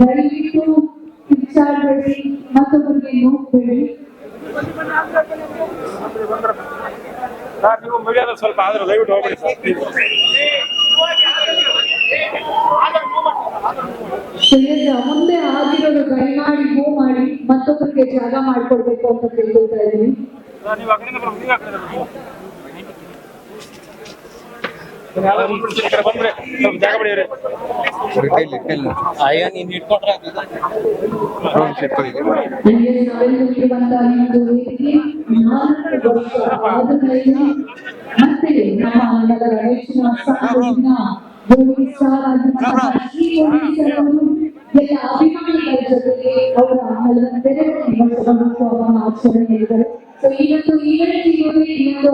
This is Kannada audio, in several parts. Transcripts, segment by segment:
ದಯವಿಟ್ಟು ಕಿಚ್ಚಾಡಬೇಡಿ ಮತ್ತೊಬ್ಬರಿಗೆ ನೋಡ್ಬೇಡಿ ಸರ್ ನೀವು ಮೀಡಿಯಾದಲ್ಲಿ ಸ್ವಲ್ಪ ಆದ್ರೆ ದಯವಿಟ್ಟು ಹೋಗ್ಬಿಡಿ ಸರ್ ಶ್ರೇಯಸ್ ಮುಂದೆ ಆಗಿರೋದು ಕೈ ಮಾಡಿ ಹೂ ಮಾಡಿ ಮತ್ತೊಬ್ಬರಿಗೆ ಜಾಗ ಮಾಡ್ಕೊಡ್ಬೇಕು ಅಂತ ತಿಳ್ಕೊಳ್ತಾ ಇದ್ದೀನಿ. ಮತ್ತೆ ನಮ್ಮ ನಗರ ಸೊ ಈ ಒಂದು ಒಂದು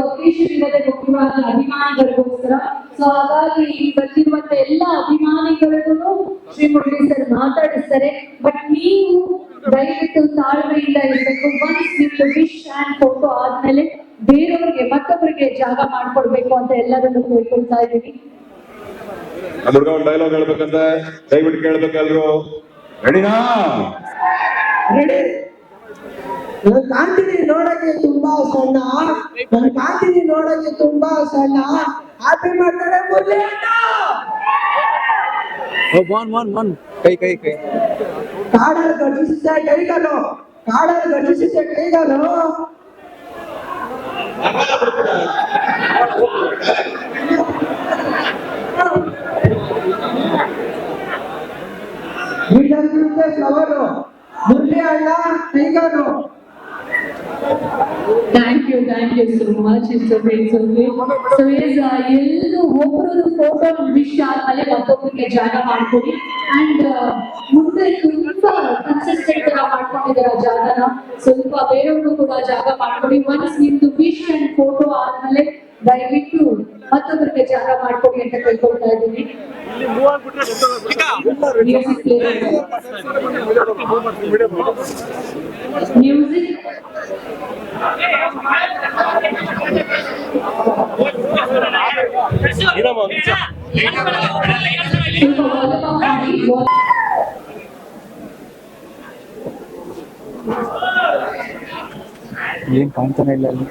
ಅಕೇಶನ್ ಇರೋದೇ ಮುಖ್ಯವಾದ ಅಭಿಮಾನಿಗಳಿಗೋಸ್ಕರ ಸೊ ಹಾಗಾಗಿ ಇಲ್ಲಿ ಬಂದಿರುವಂತ ಎಲ್ಲ ಅಭಿಮಾನಿಗಳನ್ನು ಶ್ರೀ ಮುರಳಿ ಸರ್ ಮಾತಾಡಿಸ್ತಾರೆ ಬಟ್ ನೀವು ದಯವಿಟ್ಟು ತಾಳ್ಮೆಯಿಂದ ಇರಬೇಕು ಒನ್ಸ್ ನಿಮ್ದು ವಿಶ್ ಅಂಡ್ ಫೋಟೋ ಆದ್ಮೇಲೆ ಬೇರೆಯವ್ರಿಗೆ ಮತ್ತೊಬ್ಬರಿಗೆ ಜಾಗ ಮಾಡ್ಕೊಡ್ಬೇಕು ಅಂತ ಎಲ್ಲರನ್ನು ಕೇಳ್ಕೊಳ್ತಾ ಇದ್ದೀನಿ ನಮ್ಮ ಹುಡುಗ ಒಂದು ಡೈಲಾಗ್ ಹೇಳ್ಬೇಕಂತ? ದಯವಿಟ್ಟು ಕೇಳ್ಬೇಕಲ್ರು. ರೆಡಿನಾ ನಾನು ಕಾಂತಿನಿ ನೋಡಕ್ಕೆ ತುಂಬಾ ಸಣ್ಣ. ಕಾಂತೀನಿ ಕಾಂತಿನಿ ನೋಡಕ್ಕೆ ತುಂಬಾ ಸಣ್ಣ. ಹ್ಯಾಪಿ ಮಾಡ್ತಾರೆ ಮುರಳಿ ಅಣ್ಣ. ಒನ್ ಒನ್ ಬಾನ್ ಕೈ ಕೈ ಕೈ. ಕಾಡಲ್ಲಿ ಗರ್ಜಿಸಿದ್ದೆ ಕೈಗಳು ಕಾಡಲ್ಲಿ ಗರ್ಜಿಸಿದ್ದೆ ಕೈಗಾಲು ಗಿಡಕ್ಕೆ ಫ್ಲವರು ಮುಂದೆ ಅಣ್ಣ ಕೈಗಾಲು thank you thank you so much it's okay it's okay so yes ಎಲ್ಲರೂ ಒಬ್ಬರದ್ದು ಫೋಟೋ ವಿಶ್ ಆದ್ಮೇಲೆ ಮತ್ತೊಬ್ಬರಿಗೆ ಜಾಗ ಮಾಡ್ಕೊಡಿ. ಅಂಡ್ ಮುಂದೆ ತುಂಬಾ ಕನ್ಸಿಸ್ಟೆಂಟ್ ತರ ಮಾಡ್ಕೊಂಡಿದ್ದಾರೆ ಜಾಗನ. ಸ್ವಲ್ಪ ಬೇರೆಯವ್ರಿಗೂ ಕೂಡ ಜಾಗ ಮಾಡ್ಕೊಡಿ. ಒನ್ಸ್ ನಿಮ್ದು ವಿಶ್ ಅಂಡ್ ಫೋಟೋ ಆದ್ಮೇಲೆ ದಯವಿಟ್ಟು ಮತ್ತೊಬ್ಬರಿಗೆ ಜಾಗ ಮಾಡ್ಕೊಡಿ ಅಂತ ಕೇಳ್ಕೊಳ್ತಾ ಇದ್ದೀನಿ ಇಲ್ಲಿ ಮೂವ್ ಆಗ್ಬಿಟ್ರೆ ಗೊತ್ತಾಗುತ್ತೆ. ಮ್ಯೂಸಿಕ್ ಮ್ಯೂಸಿಕ್ ಇರಮ್ಮ ಒಂದು ನಿಮಿಷ. ಸ್ವಲ್ಪ ವಾಲ್ಯೂಮ್ ಮಾಡಿ ಏನ್ ಕಾಣ್ತಾನೆ ಇಲ್ಲ ಅಲ್ಲಿ